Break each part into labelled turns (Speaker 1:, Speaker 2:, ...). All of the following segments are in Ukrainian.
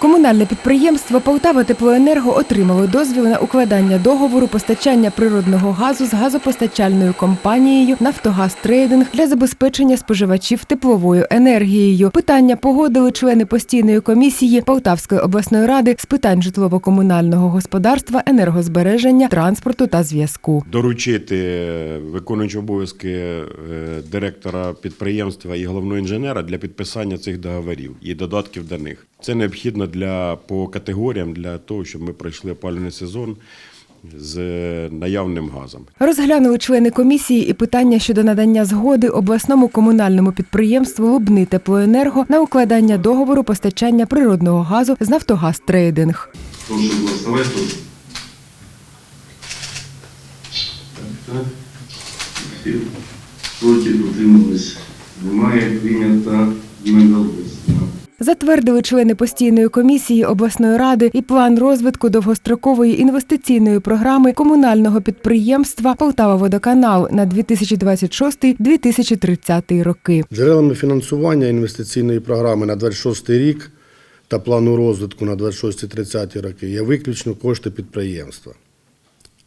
Speaker 1: Комунальне підприємство Полтава Теплоенерго отримало дозвіл на укладання договору постачання природного газу з газопостачальною компанією Нафтогаз Трейдинг для забезпечення споживачів тепловою енергією. Питання погодили члени постійної комісії Полтавської обласної ради з питань житлово-комунального господарства, енергозбереження, транспорту та зв'язку.
Speaker 2: доручити е, виконуючого обов'язки е, директора підприємства і головного інженера для підписання цих договорів і додатків до них. Це необхідно для по категоріям для того, щоб ми пройшли опалювальний сезон з е, наявним газом.
Speaker 1: Розглянули члени комісії і питання щодо надання згоди обласному комунальному підприємству Лубни Теплоенерго на укладання договору постачання природного газу з Нафтогаз Трейдинг.
Speaker 3: Прошу голосовать тут. Так, так. Проти утримались. Немає.
Speaker 1: Затвердили члени постійної комісії обласної ради і план розвитку довгострокової інвестиційної програми комунального підприємства Полтава Водоканал на 2026-2030 роки.
Speaker 4: Джерелами фінансування інвестиційної програми на 26 рік та плану розвитку на 26-30 роки є виключно кошти підприємства.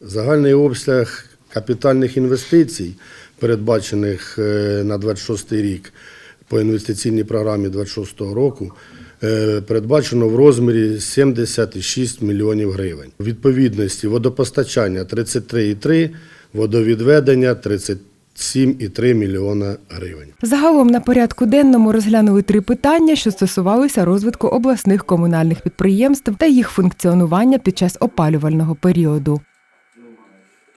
Speaker 4: Загальний обсяг капітальних інвестицій, передбачених е, на 26 рік по інвестиційній програмі 26 року, е, передбачено в розмірі 76 мільйонів гривень. Відповідності водопостачання 33,3, водовідведення 37,3 мільйона гривень.
Speaker 1: Загалом на порядку денному розглянули три питання, що стосувалися розвитку обласних комунальних підприємств та їх функціонування під час опалювального періоду.